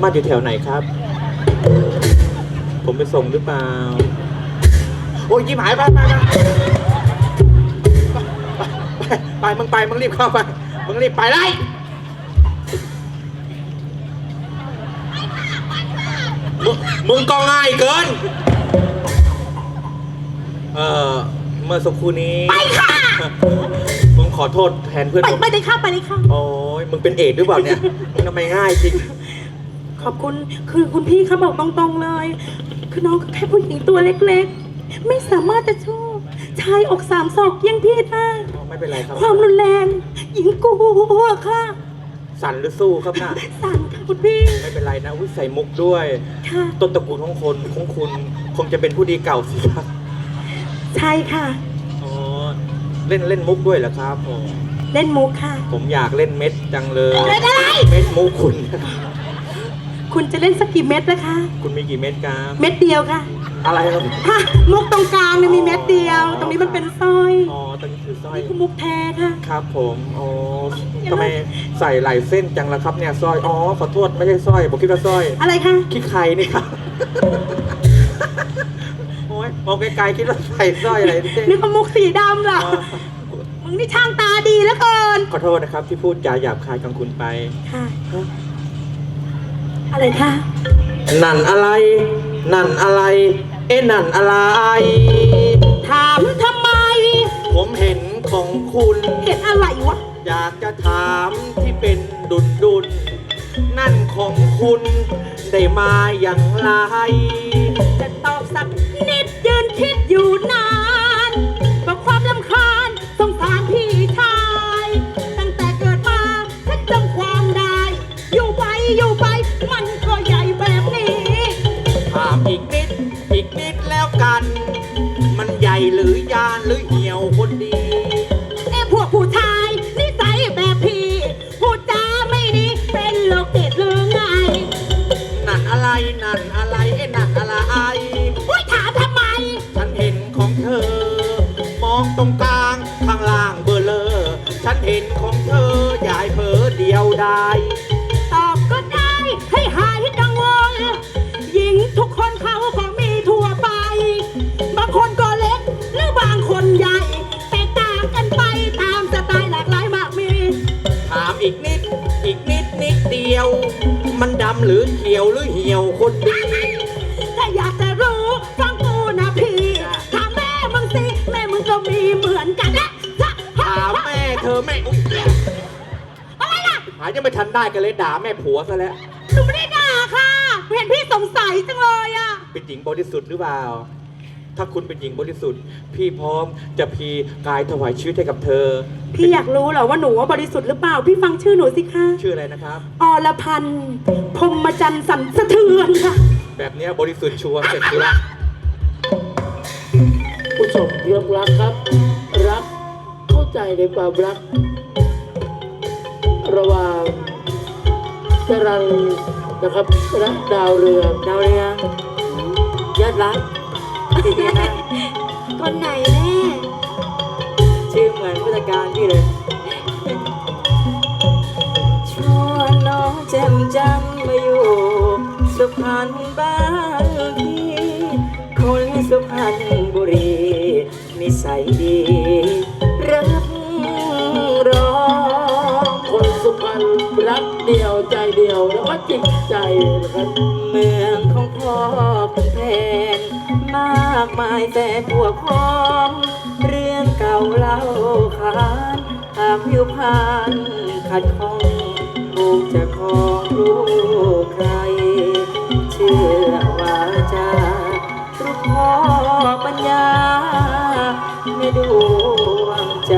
บ้านอยู่แถวไหนครับ ผมไปส่งหรือเปล่า โอ้ยยิ้มหายไปไปไปไปไปมึงไปมึงรีบเข้าไปมึงรีบไปเลยมึงมึงก็ง่ายเกิน เอ่อ เมื่อสักครู่นี้ ไปค่ะมึงขอโทษแทนเพื่อนไปผม ไปเลยค่ะไปเลยค่ะ โอ้ยมึงเป็นเอดส์หรือเปล่าเนี่ย มึงทำไมง่ายจริงข อบคุณ คือคุณพี่เขาบอกตรงๆเลย คือน้องก็แค่ผู้หญิงตัวเล็กๆ ไม่สามารถจะชอบชายอกสามศอกเยี่ยงพี่ได้อ๋อไม่เป็นไรครับ ความรุนแรง หญิงกลัวค่ะ สั่นหรือสู้ครับน่ะสั่นค่ะคุณพี่ ไม่เป็นไรนะอุ้ยใส่มุกด้วย ค่ะ ต้นตระกูลของคนของคุณคงจะเป็นผู้ดีเก่าสิครับใช่ค่ะ อ๋อเล่นเล่นมุกด้วยเหรอครับผมเล่นมุกค่ะ ผมอยากเล่นเม็ดจังเลยเล่นอะไรเม็ดมุกคุณคุ ณจะเล่นสักกี่เม็ดนะคะ คุณมีกี่เม็ดครับเม็ดเดียวค่ะอะไรครับ ฮะมุกตรงกลางเนี่ยมีเม็ดเดียว ตรงนี้มันเป็นสร้อยอ๋อตอนนี้คือสร้อย นี่คือมุกแท้ค่ะ ครับผมโอ้ทำไมใส่หลายเส้นจังล่ะครับเนี่ยสร้อย อ๋อ ขอโทษ ไม่ใช่สร้อย ผมคิดว่าสร้อย อะไรคะคิดใครนี่ครับ โอ้ยมองไกลๆคิดว่าใส่สร้อยอะไรนี่นึกว่ามุกสีดำล่ะอ๋อมึงนี่ช่างตาดีแล้วเกินขอโทษนะครับที่พูดจาหยาบคายกับคุณไป ค่ะ อะไรคะนั่นอะไร นั่นอะไร เอ๊ะนั่นอะไร ถามทำไม ผมเห็นของคุณ เห็นอะไรวะ อยากจะถามที่เป็นดุนดุนๆนั่นของคุณได้มาอย่างไร จะตอบสักนิดยืนคิดอยู่นาน หญ่หรือยานหรือเหี่ยวคนดีเอ้พวกผู้ชายนิสัยแบบพี่พูดจาไม่ดีเป็นโรคติดหรือไงนั่นอะไรนั่นอะไรเอ๊ะนั่นอะไร อุ้ยถามทำไม ฉันเห็นของเธอ มองตรงกลางข้างล่างเบอร์เลอร์ฉันเห็นของเธอยายเผลอเดียวได้ ตอบก็ได้ให้หายกังวลหญิงทุกคนเขาก็ หรือเขียวหรือเหี่ยวคนดี ถ้าอยากจะรู้ฟังกูนะพี่ถามแม่มึงสิ แม่มึงก็มีเหมือนกันนะจ๊ะถามแม่เธอแม่อุ๊ยอะไรล่ะหายังไม่ทันได้กันเลยด่าแม่ผัวซะแล้ว หนูไม่ได้ด่าค่ะ เห็นพี่สงสัยจังเลยอะเป็นหญิงบริสุทธิ์หรือเปล่า ถ้าคุณเป็นหญิงบริสุทธิ์ พี่พร้อมจะพีกายถวายชีวิตให้กับเธอ พี่อยากรู้เหรอว่าหนูว่าบริสุทธิ์หรือเปล่า พี่ฟังชื่อหนูสิคะชื่ออะไรนะครับ อรพันธ์พรหมจันทร์สันสะเทือนค่ะ แบบเนี้ยบริสุทธิ์ชัวร์เสร็จกูละผู้ชมที่รักครับ รักเข้าใจในความรัก ระหว่างจรันนะครับและดาวเรืองดาวเรืองยอดรัก คนไหนแน่ชื่อเหมือนผู้จัดการพี่เลย ชวนน้องแจ่มจันมาอยู่ สุพรรณบ้านพี่คนสุพรรณบุรีนิสัยดีรับรองคนสุพรรณรักเดียวใจเดียวแล้วก็จริงใจนะครับเมืองของพ่อเป็นแผน มากมายแต่ผัวกคอม เรื่องเก่าเล่าขานหากผิวพานขัดข้องถูจะคองรู้ใคร เชื่อว่าจะรูปพ่อปัญญา ไม่ดวงใจ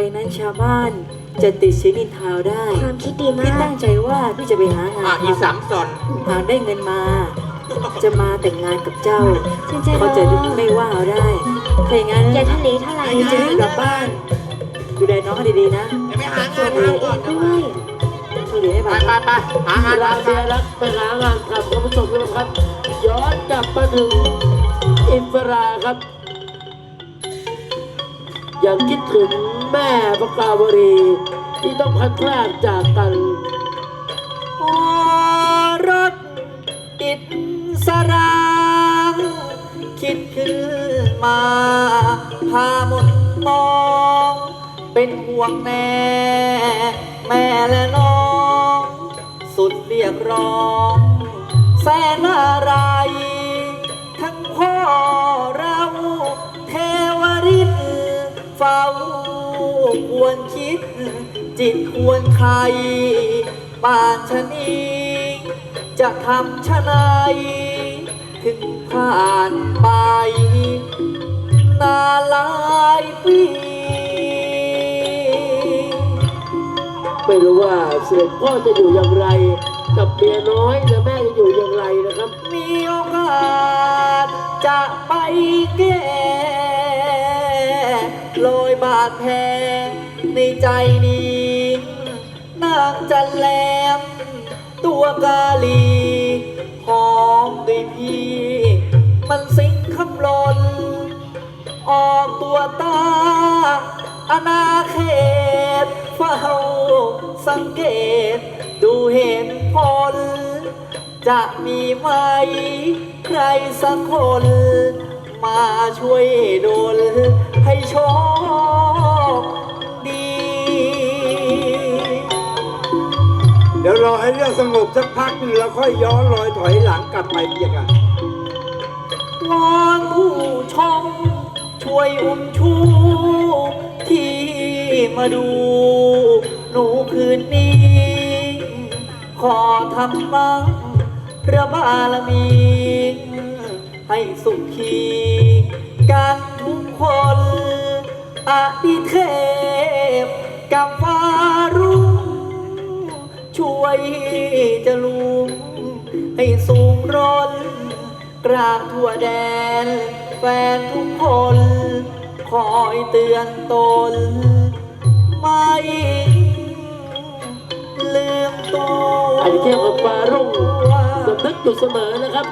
นอยู่กันไปนั้นชาวบ้านจะติดเชื้อนินทาวได้ความคิดดีมาพี่กตั้งใจว่าพี่จะไปหางาอะนอีทำสามซอน หากได้เงินมา จะมาแต่งงานกับเจ้าฉันจะรเขาอจะไม่ว่าเอาได้ถ้าอย่างนั้นอย่าทะเลเท่าไหร่พี่นะจะรีบกลับบ้านดูแลน้องให้ดีๆนะเดี๋ยวไปหางาดูนแลทำก่อนเองด้วยโชคดีให้ไปบ้านไปไปหางานราทำเบียรักไปหางานทำครับผู้ชมทุกท่านครับย้อนกลับมาถึงอินฟราครับ ยังคิดถึงแม่พระกาวรีที่ต้องพัดพลากจากกันอรถติดสรางคิดขึ้นมาพาหมดมอง เป็นห่วงแม่ แม่และน้อง สุดเรียกร้อง แสนอะไร เฝ้าควรคิด จิตควรใครป่านชะนีจะทำชะไนถึงผ่านไป นานหลายปีไม่รู้ว่าเสด็จพ่อจะอยู่อย่างไร กับเมียน้อยและแม่จะอยู่อย่างไรนะครับ มีโอกาสจะไปแก้ โรยบาดแผลในใจนี้นางจันแลม ตัวกาลีหอมด้วยพี่ มันสิงคำลนออกตัวตา อนาเขตเฝ้าสังเกต ดูเห็นผล จะมีไหม ใครสักคน มาช่วยดนให้โชคดี เดี๋ยวรอให้เรื่องสงบสักพักหนึงแล้วค่อยย้อนรอยถอยหลังกลับไปเพียกันวอนผู้ชมช่วยอุ้มชูที่มาดู หนูคืนนี้ ขอทำบ้างพระบารมี ให้สุขีกันทุกคนอดิเทพกับฟ้ารุ่งช่วยจะลุงให้สูงร้นกราบทั่วแดน แฟนทุกคน คอยเตือนตน ไม่ลืมตัว อันนี้เทียบกับฟ้ารุ่งสำนึกอยู่เสมอนะครับ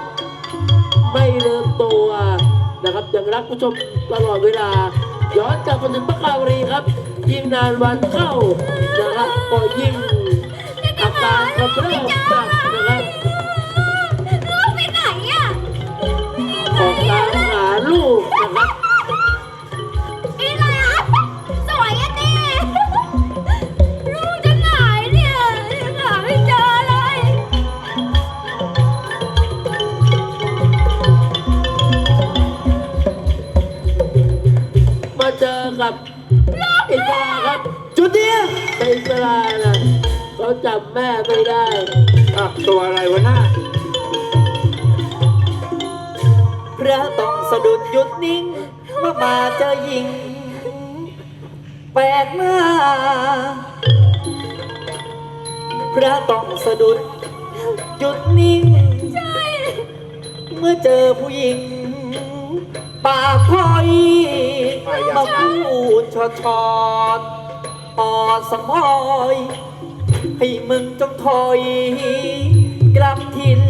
ไม่ลืมตัวนะครับยังรักผู้ชมตลอดเวลา ย้อนกลับมาถึงพระกาวรีครับ ยิ่งนานวันเข้านะครับก็ยิ่งอาการกำเริบหนักนะครับลูกไปไหนอะออกตามหาลูก อิสราครับจุดเดียวแต่อิสราน่ะเขาจำแม่ไม่ได้อะตัวอะไรวะหน้าพระต้องสะดุดหยุดนิ่งเมื่อมาเจอหญิง แปลกหน้าพพระต้องสะดุดหยุดนิ่งใช่เมื่อเจอผู้หญิง ปากคอยมาพูดชอดชอดออดสมอย ให้มึงจงถอย กลับทิน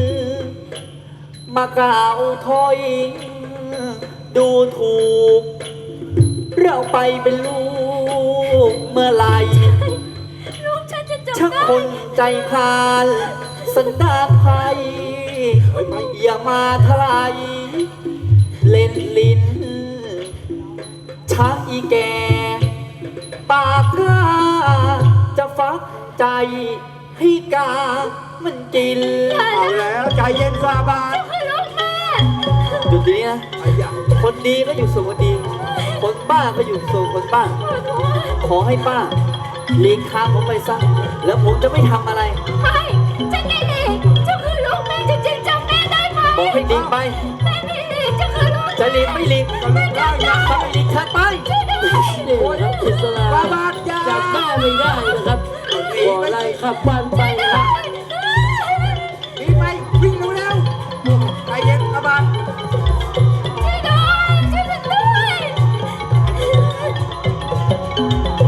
มากล่าวถอย ดูถูก เราไปเป็นลูกเมื่อไหรลูกฉันจะจบช่างได้คนใจพาน สันดานไพยอย่ามาทลาย เล่นลิ้นชักอีแก ปากกล้าจะฟักใจให้กา มันกินเอาแล้วใจเย็นฟาบาทคือลูกแม่หยุดตรงนี้นะไอ้ยะคนดีก็อยู่ส่วนคนดี คนบ้าก็อยู่ส่วนคนบ้า ขอให้ป้าหลีกทางผมไปซะแล้วผมจะไม่ทำอะไรไม่ฉันไม่ดีเจ้าคือลูกแม่จริงๆจำแม่ได้ไหม บอกให้หลีกไป จะหลีกไม่หลีกก็ลูกได้ยังถ้าไม่หลีกฉันไปนี่ครับอิสลาบาทยาจับแม่ไม่ได้นะครับบ่อไรขับบ้านไปครับมีไหมวิ่งเร็วๆใจเย็นฟาบาด้วยช่วยฉันด้วย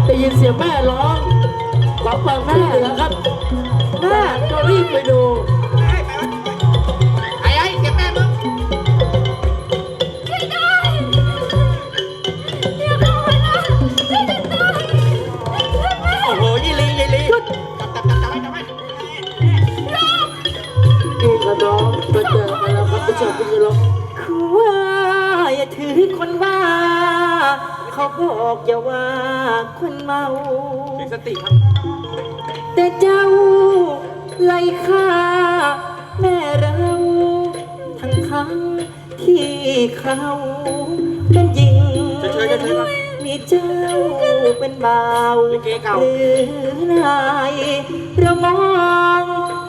ได้ยินเสียงแม่ร้องขอฟังแม่แล้วครับแม่ก็รีบไปดู เขาบอกอย่าว่าคนเมามีสติครับแต่เจ้าไล่ฆ่าแม่เรา ทั้งทั้งๆที่เขาเป็นหญิงเฉยๆเฉยๆก่อนมีเจ้าเป็นบ่าวลิเกเก่า หรือนายเรามอง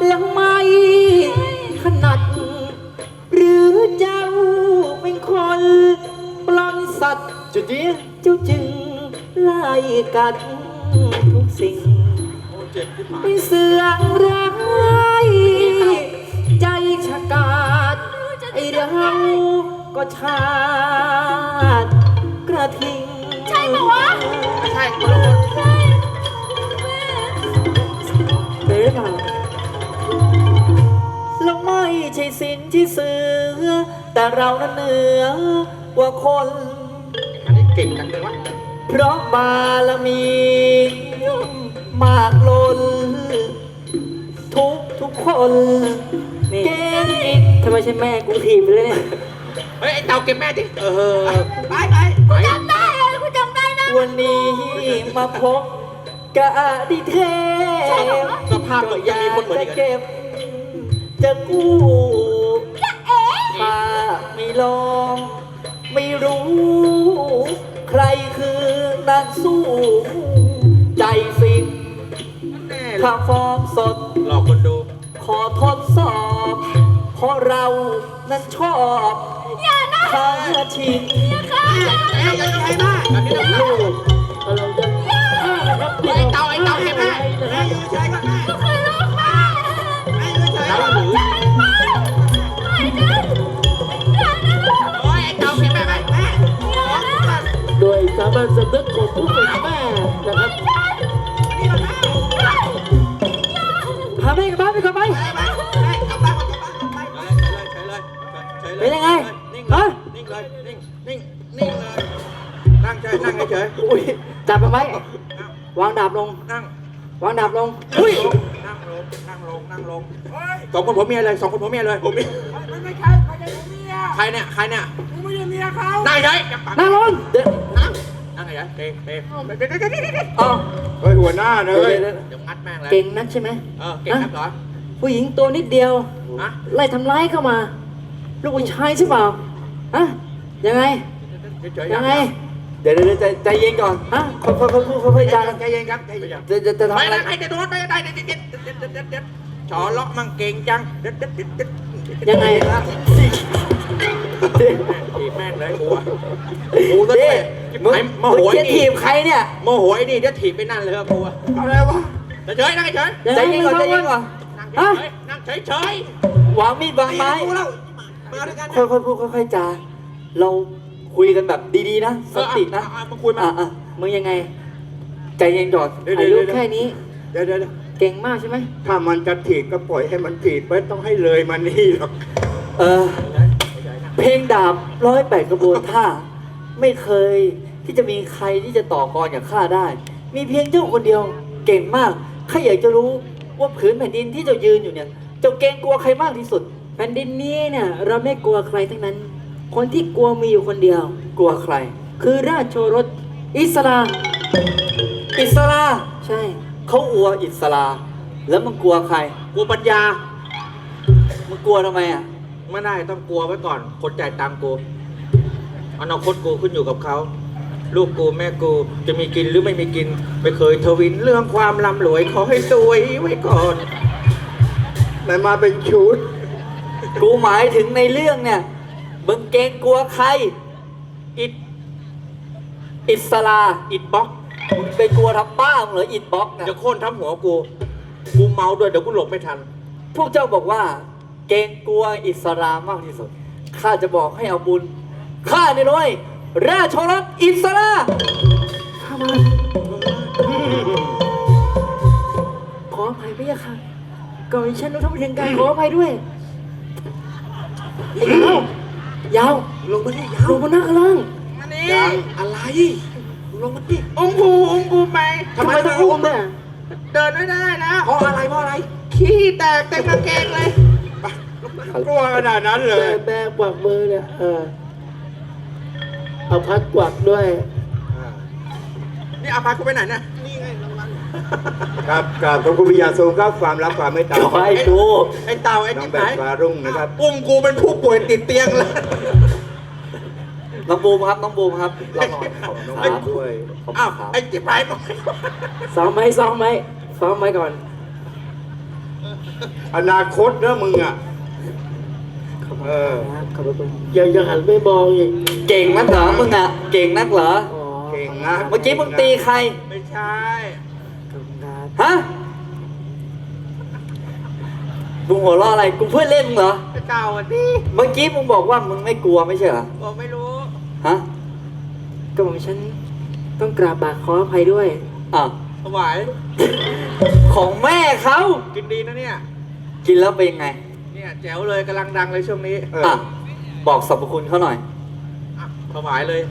แล้วไม่ถนัด หรือเจ้าเป็นคนปล้อนสัตว์ จุดนี้เจ้าจึงไล่กัดทุกสิ่งโอ้เจ็บที่หายเป็นเสือร้ายใจฉกาจไอเราก็ชาติกระทิง ใช่ปะวะไม่ใช่คนละคนเห็นหรือเปล่าเราไม่ใช่สินที่เสือ แต่เรานั้นเหนือกว่าคน อันนี้เก่งจังเลยวะเพราะบารมีมากล้นทุกทุกคนเก่งอีกทำไมใช่แม่กูทีมเลยเนี่ยเฮ้ยไอ้เต่าเก็บแม่ดิเออไปไปไปจำได้เลยกูจำได้นะวันนี้มาพบกับอดีเทพสภาพเหมือนยังมีคนเหมือนอีกเหรอจะเก็บจะกู้ถ้าไม่ลอง ไม่รู้ ใครคือนักสู้ใจฟิกแน่เลถ้ายฟอร์มสด หลอกคนดู ขอทดสอบ เพราะเรานั้นชอบอย่านะท้าชิงอย่าฆ่าฉันเอ้ยยังไงบ้างแบบนี้ต้องลูกเราจะฆ่านะครับไอ้เต่าไอ้เต่าเก็บแม่นะคแม่รับอยู่เฉยก่อนแม่ก็คือลูกแม่แม่อยู่เฉยแล้วหรือป สามัญสำนึกของผู้เป็นแม่นะครับพาแม่กลับบ้านไปก่อนไปไปไปไปกลับบ้านกลับบ้านกลับบ้านเลยเฉยเลยเฉยเลยเป็นยังไงนิ่งเลยฮะนิ่งเลยนิ่งนิ่งนิ่งเลยนั่งเฉยนั่งเฉยอุ้ยจับมันไว้วางดาบลงนั่งวางดาบลงอุ้ยนั่งลงนั่งลงนั่งลงสองคนผัวเมียเลยสองคนผัวเมียเลยผมมีไม่ใช่ใครเมียใครเนี่ยใครเนี่ยกูไม่ใช่เมียเขานั่งเฉยนั่งลงเดี๋ยว นั่งนั่งเฉยเตะเตะเดี๋ยวเดี๋ยวเดี๋ยวเดี๋ยวอ๋อเฮ้ยหัวหน้านะเดี๋ยวเฮ้ยเดี๋ยวเดี๋ยวงัดแม่งเลยเก่งนักใช่ไหมเออเก่งนักเหรอผู้หญิงตัวนิดเดียวฮะไล่ทำร้ายเข้ามา ลูกผู้ชายใช่เปล่าฮะยังไงเฉยๆยังไงเดี๋ยวเดี๋ยวใจใจเย็นก่อนฮะค่อยค่อยค่อยค่อยค่อยใจจาเย็นครับใจเย็นจะจะจะทำไปอะไรนะใครจะโดนไปได้เด็ดเด็ดเด็ดเด็ดเด็ดเด็ดเด็ดชอเลาะมั่งเก่งจังเด็ดเด็ดเด็ดเด็ดยังไง ถีบแม่งเลยกูอะกูต้องเด้ไมึงโมมึโหงไอ้จะนี่บใครเนี่ยโมโหไอ้นี่จะถีบไปนั่นเลยครับกูอะเอาอะไรวะเฉยๆนั่งเฉยใจเย็นก่อนใจเย็นก่อนๆนั่งเฉยๆนั่งเฉยวางมีดวางๆไม้กูแล้วมาด้วยกันค่อยๆพูดค่อยๆจาเราคุยกันแบบดีๆนะสตินะเออเอาเอามาคุยมา อะอะมึงยังไง ใจเย็นก่อนเดี๋ยวอายุเดี๋ยวแค่นี้ เดี๋ยวเดี๋ยวเก่งมากใช่ไหมถ้ามันจะถีบก็ปล่อยให้มันถีบไม่ต้องให้เลยมันนี่หรอกเออ เพลงดาบร้อยแปดกระบวนท่า ไม่เคยที่จะมีใครที่จะต่อกรอย่างข้าได้ มีเพียงเจ้าคนเดียวเก่งมากข้าอยากจะรู้ว่าผืนแผ่นดินที่เจ้ายืนอยู่เนี่ยเจ้าเกรงกลัวใครมากที่สุด แผ่นดินนี้เนี่ยเราไม่กลัวใครทั้งนั้น คนที่กลัวมีอยู่คนเดียว กลัวใคร คือราชโชรสอิสราอิสราใช่เขาอัวอิสราแล้วมึงกลัวใครกูปัญญามึงกลัวทำไมอะ ไม่ได้ต้องกลัวไว้ก่อน คนจ่ายตังค์กูอนาคตกูขึ้นอยู่กับเขา ลูกกูแม่กูจะมีกินหรือไม่มีกิน ไม่เคยทวินเรื่องความร่ำรวยขอให้สวยไว้ก่อนแต่มาเป็นชุด กูหมายถึงในเรื่องเนี่ยมึงเกรงกลัวใคร อิดอิสราอิดบล็อกมึงไปกลัวทำบ้ามึงเหรออิดบล็อกนะเดี๋ยวโค่นทับหัวกู กูเมาด้วยเดี๋ยวกูหลบไม่ทัน พวกเจ้าบอกว่า เกรงกลัวอิสรามากที่สุด ข้าจะบอกให้เอาบุญ ข้าเนี่ยน้อย ราชรสอิสราข้ามาขออภัยพี่ค่ะก่อนที่ฉันรู้ทั้งถึงการขออภัยด้วยไอ้ยาวยาวลงมาดิลงมานั่งข้างล่างมานี่ยังอะไร ลงมาดิองค์กูองค์กูไปทำไมต้องอุ้มเนี่ยเดินไม่ได้นะเพราะอะไรเพราะอะไร ขี้แตกเต็มกางเกงเลยไปลงมา กลัวขนาดนั้นเลแม่ย แม่กวักมือเนี่ยเออเอาพัดกวักด้วย นี่อาพากูไปไหนนะนี่ไงรางวัลครับกราบขอบคุณพิยาสูงครับความรักความเมตตาขอให้ดูไอ้เต่าไอ้น้อจิ๊งบแบไหนบฟ้ารุ่งนะครับ อุ้มกูเป็นผู้ป่วยติดเตียงเลย น้องบูมครับ น้องบูมครับเราหน่อยขอบคุณน้องครับบูมด้วยขอบคุอ้าวณครับไอ้จิ๊บไหนบอกซ้อมไหมซ้อมไหมซ้อมไหมก่อน อนาคตนะมึงอะ เออขอบคุณอย่าอย่าหันไปมองอีกเก่งนักเหรอมึงอะ เก่งนักเหรอ อ๋อเก่งนะเมื่อกี้มึงตีใคร ไม่ใช่ ขอบคุณครับฮะ มึงหัวเราะอะไร กูเพื่อนเล่นมึงเหรอไอ้เต่าอะดิเมื่อกี้มึงบอกว่ามึงไม่กลัวไม่ใช่เหรอบอกไม่รู้ ฮะก็บอกฉันต้องกราบบาทขออภัยด้วย อะ ถวาย ของแม่เขากินดีนะเนี่ย กินแล้วเป็นยังไง เนี่ยแจ๋วเลยกำลังดังเลยช่วงนี้เอออะบอกสรรพคุณเขาหน่อย อะถวายเลย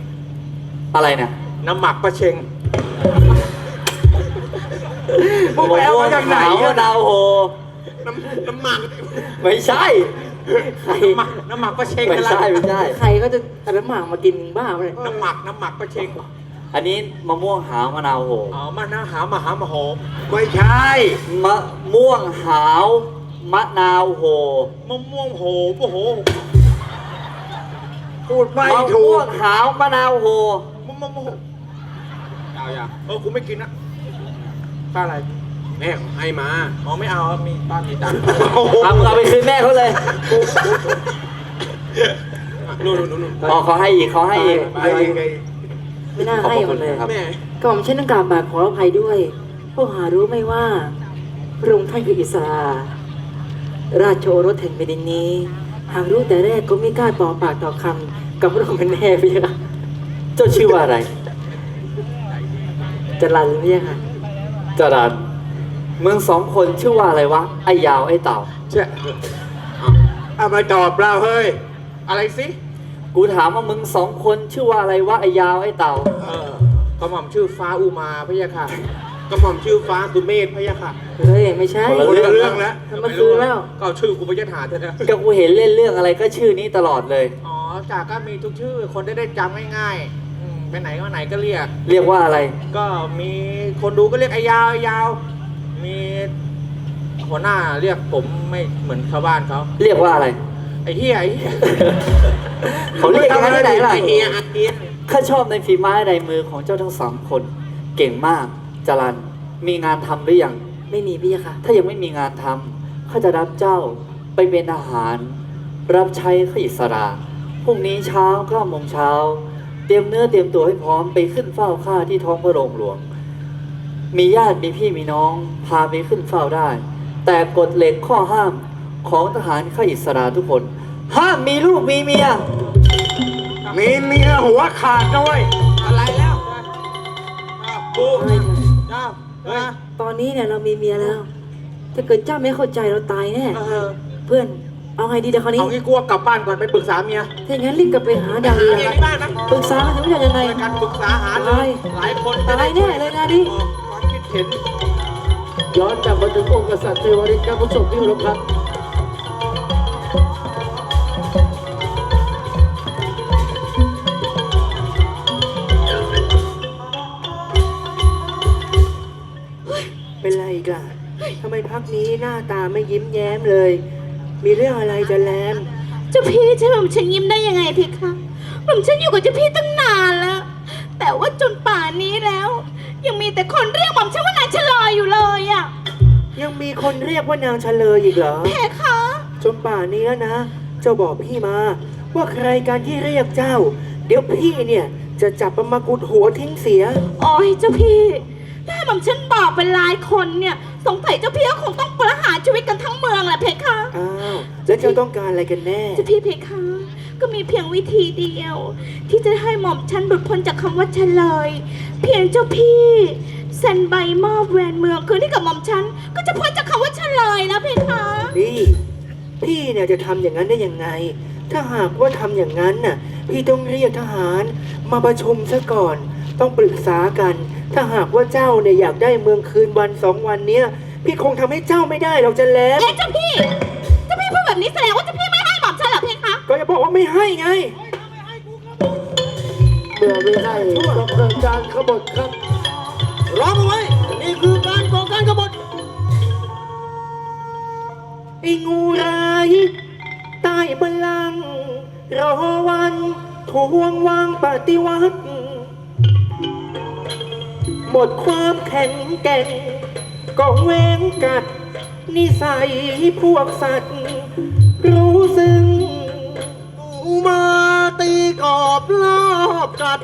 อะไรเนี่ยน้ำหมักปลาเชงพวกไปเอามาจากไหนมะอะนาวโหน้ำน้ำหมักไม่ใช่ใครน้ำหมักน้ำหมักปลาเชงไม่ใช่ไม่ใช่ ใครก็จะเอาน้ำหมากมากินบ้าไปเลยน้ำหมักน้ำหมักปลาเชงอันนี้มะม่วงหาวมะนาวโห อ๋อมาหน้าหามาหามาโหมไม่ใช่ มะม่วงหาว มะนาวโห มะม่วงโหมโอ้โหพูดไม่มะถูม่วกงหาวมะนาวโห มะม่วงโหเอาอย่าเออกูไม่กินนะป้าอะไรแม่ให้มา อ๋อไม่เอามีป้ามีตังค์เอามึงเอาไปคืนแม่เขาเลยนู่นนู่นนู่นอ๋อเขาให้อีกเขาให้อีกไปยังไงไม่น่าขอบให้คุมัณนเลยครับแม่ก็บอกฉันต้องกราบบาทขออภัยด้วย พวกหารู้ไหมว่าพระองค์ท่านคืออิสรา ราชโอรสแห่งแผ่นดินนี้ หากรู้แต่แรกก็ไม่กล้าต่อปากต่อคำกับพระองค์เป็นแน่พี่ค่ะเจ้าชื่อว่าอะไรจะรันพี่ค่ะจรันมึงสองคนชื่อว่าอะไรวะไอ้ยาวไอ้เต่าเช่เอาเอามาตอบเราเฮ้ย อะไรสิกูถามว่ามึงสองคนชื่อว่าอะไรวะไอ้ยาวไอ้เต่าเออกระหม่อมชื่อฟ้าอุมาพะยะค่ะ กระหม่อมชื่อฟ้าสุเมธพะยะค่ะเฮ้ยไม่ใช่คนละคนละเรื่อง แล้วมันมาคืนแล้วก็เอาชื่อกูไปยัดหาเถอะนะก็กูเห็นเล่นเรื่องอะไรก็ชื่อนี้ตลอดเลย อ๋อจากก็มีทุกชื่อคนได้ได้จำง่ายๆอืมไปไหนมาไหนก็เรียก เรียกว่าอะไร ก็มีคนดูก็เรียกไอ้ยาวไอ้ยาว มีหัวหน้าเรียกผมไม่เหมือนชาวบ้านเขาเรียกว่าอะไร ไอ้เฮียไอ้เฮียเขาเรียกกันที่ไหนล่ะ ไอ้เฮียไอ้เฮีย ข้าชอบในฝีไม้ลายมือของเจ้าทั้งสามคน เก่งมาก จรันมีงานทำหรือยัง ไม่มีพี่ค่ะ ถ้ายังไม่มีงานทำข้าจะรับเจ้าไปเป็นทหาร รับใช้ข้าอิสราพรุ่งนี้เช้าเก้าโมงเช้า เตรียมเนื้อเตรียมตัวให้พร้อมไปขึ้นเฝ้าข้าที่ท้องพระโรงหลวง มีญาติมีพี่มีน้องพาไปขึ้นเฝ้าได้ แต่กฎเหล็กข้อห้ามของทหารข้าอิสระทุกคน ห้ามมีลูกมีเมีย มีเมียหัวขาดนะเว้ยอะไรแล้วอ้าวกู เจ้าเฮ้ยตอนนี้เนี่ยเรามีเมียแล้ว ถ้าเกิดเจ้าไม่เข้าใจเราตายแน่ เออเพื่อน เอาไงดีเดี๋ยวคราวนี้ เอางี้กูว่ากลับบ้านก่อนไปปรึกษาเมียถ้าอย่างนั้นรีบกลับไปหาดาวเรืองเมียที่บ้านนะปรึกษากันถึงว่าจะยังไง ช่วยกันปรึกษาหาเลตาย ยหลายคนตายแน่เลยงานนี้ออกความคิดเห็นย้อนกลับมาถึงองค์กษัตริย์เทวฤทธิ์ครับผู้ชมที่เคารพครับ พักนี้หน้าตาไม่ยิ้มแย้มเลย มีเรื่องอะไรจะแลมเจ้าพี่จะผมฉันยิ้มได้ยังไงเพคะผมฉันอยู่กับเจ้าพี่ตั้งนานแล้ว แต่ว่าจนป่านนี้แล้ว ยังมีแต่คนเรียกหม่อมฉันว่านายชะลอยอยู่เลยอะยังมีคนเรียกว่านางเฉลยอีกเหรอ เพคะจนป่านนี้แล้วนะ เจ้าบอกพี่มา ว่าใครการที่เรียกเจ้า เดี๋ยวพี่เนี่ยจะจับมันมากุดหัวทิ้งเสีย โอ้ยเจ้าพี่ถ้าหม่อมฉันบอกเป็นหลายคนเนี่ย สงสัยเจ้าพี่ก็คงต้องประหารชีวิตกันทั้งเมืองแหละเพคะ อ้าวแล้วเจ้าต้องการอะไรกันแน่ เจ้าพี่เพคะ ก็มีเพียงวิธีเดียว ที่จะให้หม่อมฉันหลุดพ้นจากคำว่าเฉลย เพียงเจ้าพี่เซ็นใบมอบแหวนเมืองคืนให้กับหม่อมฉันก็จะพ้นจากคำว่าเฉลยแล้วเพคะนี่ พี่เนี่ยจะทำอย่างนั้นได้ยังไง ถ้าหากว่าทำอย่างนั้นน่ะ พี่ต้องเรียกทหารมาประชุมซะก่อน ต้องปรึกษากัน ถ้าหากว่าเจ้าเนี่ยอยากได้เมืองคืนวันสองวันเนี้ย พี่คงทำให้เจ้าไม่ได้หรอกจะแล้ว เอ๊ะเจ้าพี่เจ้าพี่พูดแบบนี้แสดงว่าเจ้าพี่ไม่ให้หม่อมฉันเหรอเพคะก็จะบอกว่าไม่ให้ไง เมื่อไม่ให้ดำเนินการขบฏครับร้องเอาไว้ นี่คือการก่อการกบฏไอ้งูร้ายใต้บัลลังก์รอวันทวงวางปฏิวัติ หมดความแข็งแกร่งก็เว้งกัด นิสัยพวกสัตว์ รู้ซึ้งมาตีกอบลอบกัด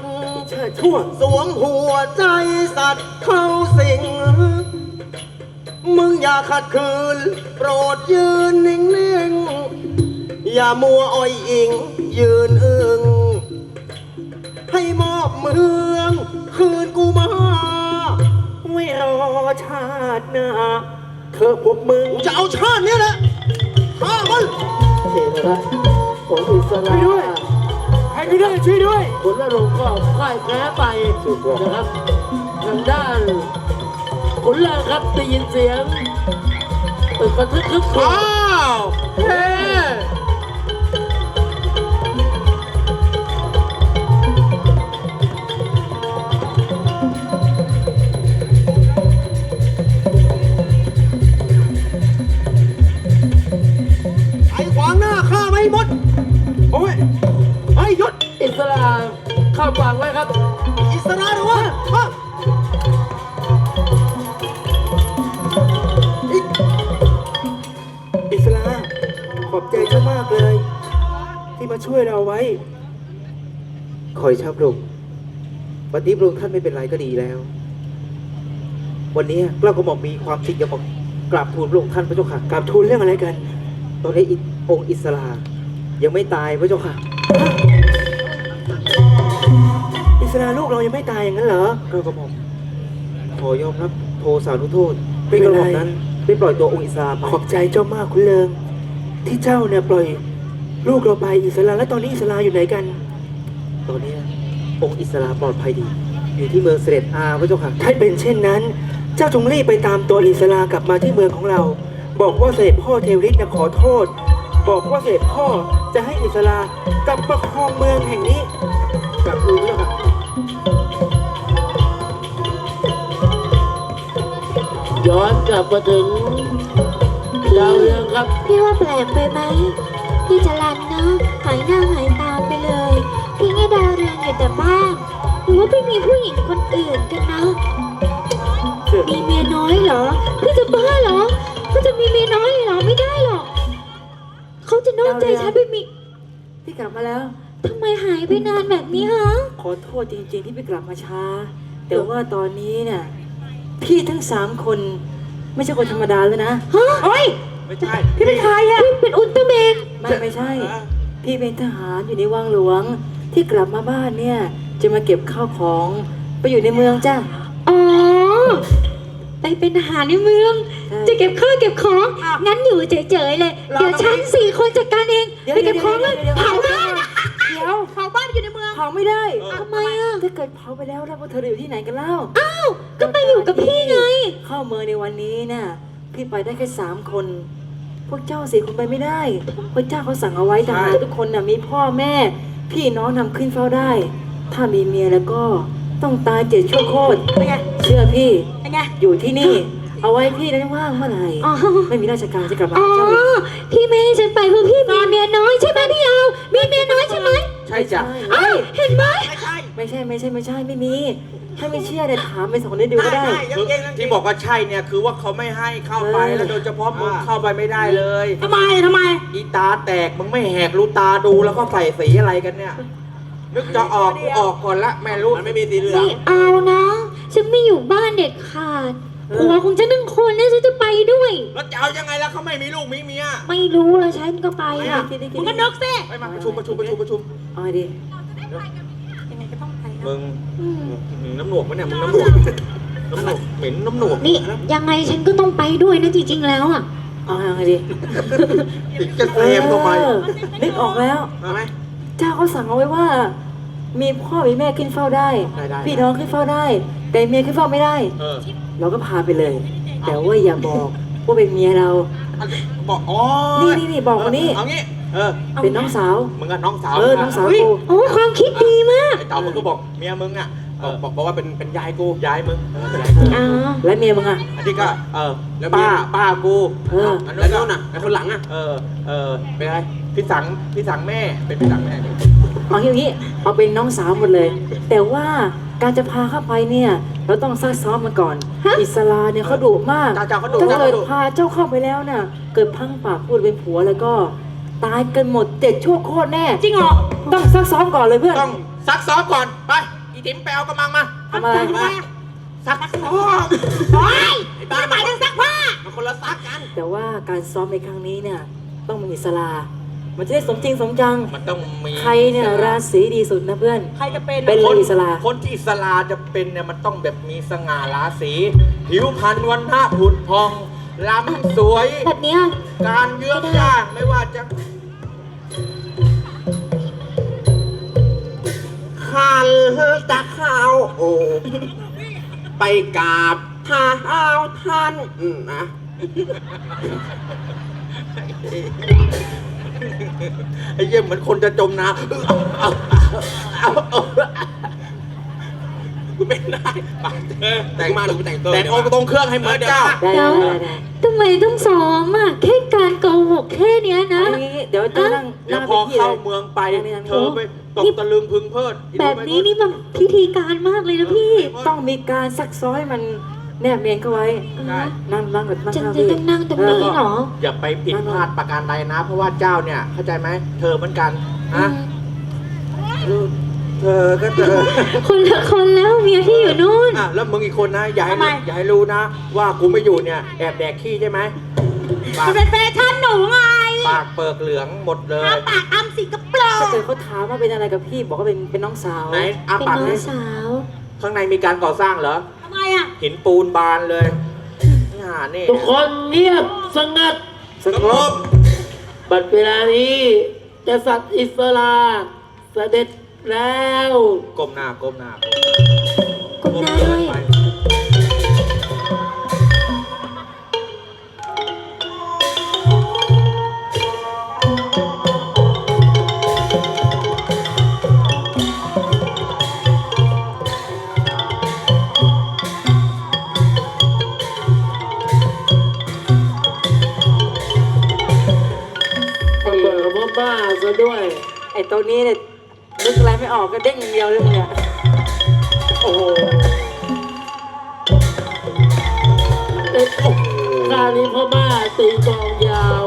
เชิดชั่วสวมหัวใจสัตว์เข้าสิง มึงอย่าขัดขืน โปรดยืนนิ่งๆ อย่ามัวอ้อยอิง ยืนอึงให้มอบเมือง คืนกูมา รอชาติหน้าเธอพวกมึงกูจะเอาชาติเนี้ยแหละฆ่ามันเห็นนะครับของอิสระช่วยด้วยให้ช่วยด้วยช่วยด้วยผลลงก็พ่ายแพ้ไปนะครับทางด้านขุนลางครับได้ยินเสียงตึกกระทึกคึกโครมอ้าวเฮ้ ช่วยเราไว้ คอยชับลงวันนี้พระองค์ท่านไม่เป็นไรก็ดีแล้ว วันนี้เราก็บอกมีความจริงจะมากราบทูลพระองค์ท่านพระเจ้าค่ะกราบทูลเรื่องอะไรกัน ตอนนี้อิองค์อิสลายังไม่ตายพระเจ้าค่ะ อิสลาลูกเรายังไม่ตายอย่างนั้นเหรอกระหม่อมขอยอมรับโทสานุโทษไม่ที่เป็กนระหไรม่อมนั้นได้ปล่อยตัวองค์อิสลาไปขอบใจเจ้ามากคุณเลิงที่เจ้าเนี่ยปล่อย ลูกเราไปอิสลาแล้วตอนนี้อิสลาอยู่ไหนกัน ตอนนี้องค์อิสลาปลอดภัยดี อยู่ที่เมืองเสด็จอาพระเจ้าค่ะถ้าเป็นเช่นนั้น เจ้าจงรีบไปตามตัวอิสลากลับมาที่เมืองของเรา บอกว่าเสด็จพ่อเทวฤทธิ์นะขอโทษ บอกว่าเสด็จพ่อจะให้อิสลากลับประคองเมืองแห่งนี้กลับทูลพระเจ้าค่ะย้อนกลับมาถึงดาวเรืองครับ พี่ว่าแปลกไปไหม พี่จรันเนาะหายหน้าหายตาไปเลยทิ้งให้ดาวเรืองอยู่แต่บ้านหรือว่าพี่มีผู้หญิงคนอื่นกันนะมีเมียน้อยเหรอพี่จะบ้าเหรอเขาจะมีเมียน้อยเหรอไม่ได้หรอกเขาจะนอกใจฉันไปมีพี่กลับมาแล้วทำไมหายไปนานแบบนี้ฮะขอโทษจริงๆที่พี่กลับมาช้า แต่ว่าตอนนี้เนี่ยพี่ทั้งสามคน ไม่ใช่คนธรรมดาเลยนะฮะเฮ้ยไม่ใช่พี่เป็นใครอะพี่เป็นอุลตร้าแมน ไม่ไม่ใช่ พี่เป็นทหารอยู่ในวังหลวง ที่กลับมาบ้านเนี่ย จะมาเก็บข้าวของไปอยู่ในเมืองจ้าอ๋อ ไปเป็นทหารในเมืองใช่จะเก็บข้าวเก็บของ งั้นอยู่เฉยๆเลยรอเดี๋ยวฉันสี่คนจัดการเองเดี๋ยวไปเก็บของเลยเดี๋ยวเผาบ้านเดี๋ยวเผาบ้านอยู่ในเมือง เผาไม่ได้ทำไมอะ ถ้าเกิดเผาไปแล้วแล้วพวกเธอจะอยู่ที่ไหนกันเล่า อ้าว ก็ไปอยู่กับพี่ไง เข้าเมืองในวันนี้น่ะ พี่ไปได้แค่สามคน พวกเจ้าสี่คนไปไม่ได้ พระเจ้าเขาสั่งเอาไว้ทหารทุกคนน่ะมีพ่อแม่ พี่น้องนำขึ้นเฝ้าได้ ถ้ามีเมียแล้วก็ต้องตายเจ็ดชั่วโคตรเป็นไงเชื่อพี่ เป็นไง อยู่ที่นี่ เอาไว้พี่นั้นว่างเมื่อไหร่อ๋อ ไม่มีราชการจะกลับมาอ๋อ หาเจ้าอีก พี่ไม่ให้ฉันไปเพราะพี่มีเมียน้อยใช่ไหมพี่เอา มีเมียน้อยใช่ไหมใช่จ้ะอ้าวเห็นไหมไม่ใช่ ไม่ใช่ไม่ใช่ไม่ใช่ไม่มี ถ้าไม่เชื่อเนี่ยถามไปสองคนได้ดูก็ได้คือที่บอกว่าใช่เนี่ยคือว่าเขาไม่ให้เข้าไปเออ แล้วโดยเฉพาะมึงเข้าไปไม่ได้เลยทำไมทำไม อีตาแตกมึงไม่แหกรู้ตาดูแล้วก็ใส่สีอะไรกันเนี่ย นึกจะออกกูออกก่อนละแม่รู้มันไม่มีสีเหลือง ไม่เอานะ ฉันไม่อยู่บ้านเด็ดขาดเออ ผัวของฉันทั้งคนเนี่ยฉันจะไปด้วย แล้วจะเอายังไงล่ะเขาไม่มีลูกมีเมียไม่รู้แล้วฉันก็ไปอะคิดดิคิมึดงดิก็นึกสิไปมาประชุมประชุมประชุมประชุม เอาดิยังไงก็ต้องไปนะมึงอืมมึงน้ำหนวกปะเนี่ยมึงน้ำหนวกน้ำหนวกเหม็นน้ำหนวกนี่ยังไงฉันก็ต้องไปด้วยนะจริงๆแล้วอะเอายังไงดิติดจะเซมทำไมเออนึกออกแล้วเอาไหม เจ้าเขาสั่งเอาไว้ว่า มีพ่อมีแม่ขึ้นเฝ้าได้ ได้ได้ พี่น้องขึ้นเฝ้าได้ แต่เมียขึ้นเฝ้าไม่ได้ เออเราก็พาไปเลย แต่ว่าอย่าบอกว่าเป็นเมียเรา บอกอ๋อนี่นี่นี่บอกมานี่เอางี้ เออ เป็นน้องสาว มึงกับน้องสาวเออน้องสาวเฮ้ยกู โอ้ความคิดดีมาก ไอ้เต่ามึงก็บอกเมียมึงอะเออบอกบอกว่าเป็นเป็นยายกูยายมึงเออเป็นยายกูอ๋อ และเมียมึงอะ อันนี้ก็เออป้าป้ากูเอออันนู้นก็น่ะไอ้คนหลังอะเออเออเป็นไรพี่สังพี่สังแม่เป็นพี่สังแม่เอาอย่างนี้เอาเป็นน้องสาวหมดเลย แต่ว่าการจะพาเข้าไปเนี่ย เราต้องซักซ้อมมันก่อน อิสลาเนี่ยเขาดุมาก เจ้าเจ้าเขาดุถ้าเจ้าเกิเขาดดุพาเจ้าเข้าไปแล้วน่ะ เกิดพังปากพูดเป็นผัวแล้วก็ ตายกันหมดเจ็ดชั่วโคตรแน่ จริงเหรอต้องซักซ้อมก่อนเลยเพื่อน ต้องซักซ้อมก่อนไปอีติ๋มไปเอากระมังมาทำอะไรทำไมซักซ้อมโอ๊ยไม่หมายถึงซักผ้ามันคนละซักกัน แต่ว่าการซ้อมในครั้งนี้เนี่ย ต้องมีอิสลา มันจะได้สมจริงสมจัง มันต้องมีใครเนี่ยราศีดีสุดนะเพื่อน ใครจะเป็นเป็นคนอิสลา คนที่อิสลาจะเป็นเนี่ยมันต้องแบบมีสง่าราศีผิวพรรณวันหน้าผุดพองลำสวย แบบเนี้ยการเยื้องย่างไม่ว่าจะ ขันตะข้าวไปกราบเท้าท่านนะไอ้เยี่ยเหมือนคนจะจมน้ำ กูเป็นได้แต่งมาหรือแต่งตัวแต่งองค์ตรงเครื่องให้เหมือนเจ้าได้เดี๋ได้ยวได้ได้ทำไมต้องซ้อมอะแค่การโกหกแค่เนี้ยนะเอางี้เดี๋ยวเจ้านั่งเดี๋ยวนั่งพอไปที่เข้าเลยเมืองไปนั่งนี่นั่งนี่เธอไปตกตะลึงพึงเพลิดแบบนี้นี่มันพิธีการมากเลยนะพี่ต้องมีการซักซ้อมให้มันแนบเนียนเข้าไว้ ได้นั่งนั่งกับนั่งฉันข้างจะพี่ต้องนั่งตรงนี้เหรออย่าไปผิดพลาดประการใดนะ เพราะว่าเจ้าเนี่ยเข้าใจไหมเธอเหมือนกันอืนะม เธอก็เธอคนละคนแล้วเมียที่อยู่นู่น อะแล้วมึงอีกคนนะอย่าให้ทำไม อย่าให้รู้นะ ว่ากูไม่อยู่เนี่ยแอบแดกขี้ใช่ไหมปากมันเป็นแฟชั่นหนูไงปากเปิกเหลืองหมดเลยห้ามปากอ้ำสิกระโปรถ้างเกิดเขาถามว่าเป็นอะไรกับพี่ บอกว่าเป็นเป็นน้องสาว ไหนอาเป็นปากน้อเลงยสาวข้างในมีการก่อสร้างเหรอ ทำไมอะหินปูนบานเลยนี่หานี่ทุกคนเงียบสงัด สงบบัดเวลานี้จะสัตว์อิสลาเสด็จ แล้วก้มหน้าก้มหน้าก้มหน้าด้วยไปมาเบิดพ่อบ้าซะด้วย ไอ้ตัวนี้เนี่ย นึกอะไรไม่ออกก็เด้งอย่างเดียวเลยมึงเนี่ยโอ้โหเอ้ยคราวนี้พ่อบ้าตีกลองยาว